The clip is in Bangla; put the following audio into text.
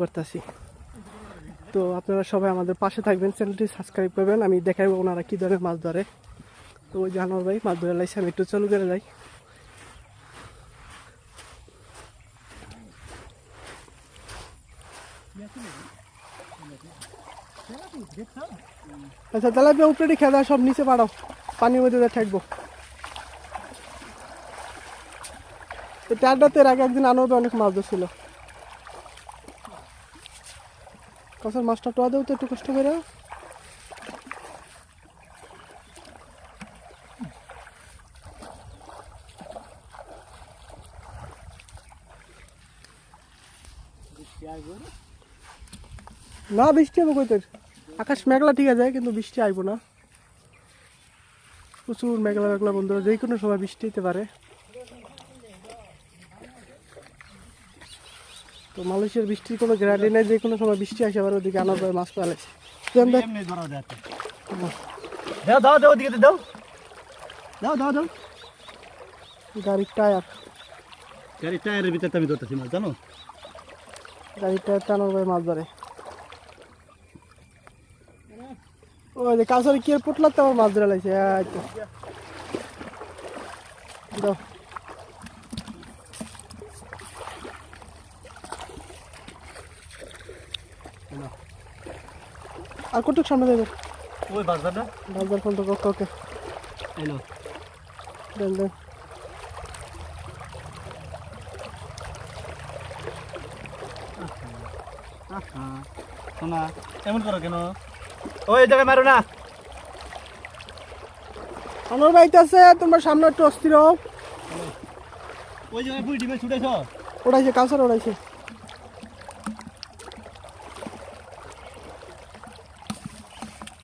করতেছি তো আপনারা সবাই আমাদের পাশে থাকবেন, চ্যানেলটি সাবস্ক্রাইব করবেন। আমি দেখাবো ওনারা কী ধরনের মাছ ধরে। তো ওই জানোয়ার ভাই, মাছ ধরে লাইছে আমি একটু চালু করে যাই আচ্ছা তাহলে আপনি উপরে খেলা সব নিচে পাড়াও। পানির মধ্যে থাকব তো টারটাতে এর আগে একদিন আনোয়ার অনেক মাছ ধরছিল। কষার মাছটা টোয়া দেও তো একটু কষ্ট করে। না, বৃষ্টি হবে কই তোর? আকাশ মেঘলা ঠিক আছে, কিন্তু বৃষ্টি আইব না। প্রচুর মেঘলা মেঘলা বন্ধুরা যে কোনো সময় বৃষ্টি হতে পারে। তো মালয়েশিয়ার বৃষ্টির কোনো গ্যারান্টি নেই যে কোনো সময় বৃষ্টি আসে আবার ওদিকে আনার পরে মাছ পালাইছে যায়। দাও দাও দাও ওদিকে দাও। দাও দাও দাও। গাড়ির টায়ার। গাড়ি টায়ারের ভিতরে আমি ধরতেছি মাছ জানো? গাড়ির টায়ার টানার পরে মাছ ধরে। ওই যে কাছারে কি পুটলাতে আমার মাছ ধরে লাগছে? দাও। আর কতটুকু সামনে ওই বাজার ফোন তো ওকে। ওকে এলো দেন দেন। শোনা এমন করো কেন? ওই জায়গায় মারো না। আমার বাড়িতে আছে তোমার সামনে একটু অস্থির ওই জায়গায় ডিমে ছুটেছ ওড়াইছে কাছারে ওড়াইছে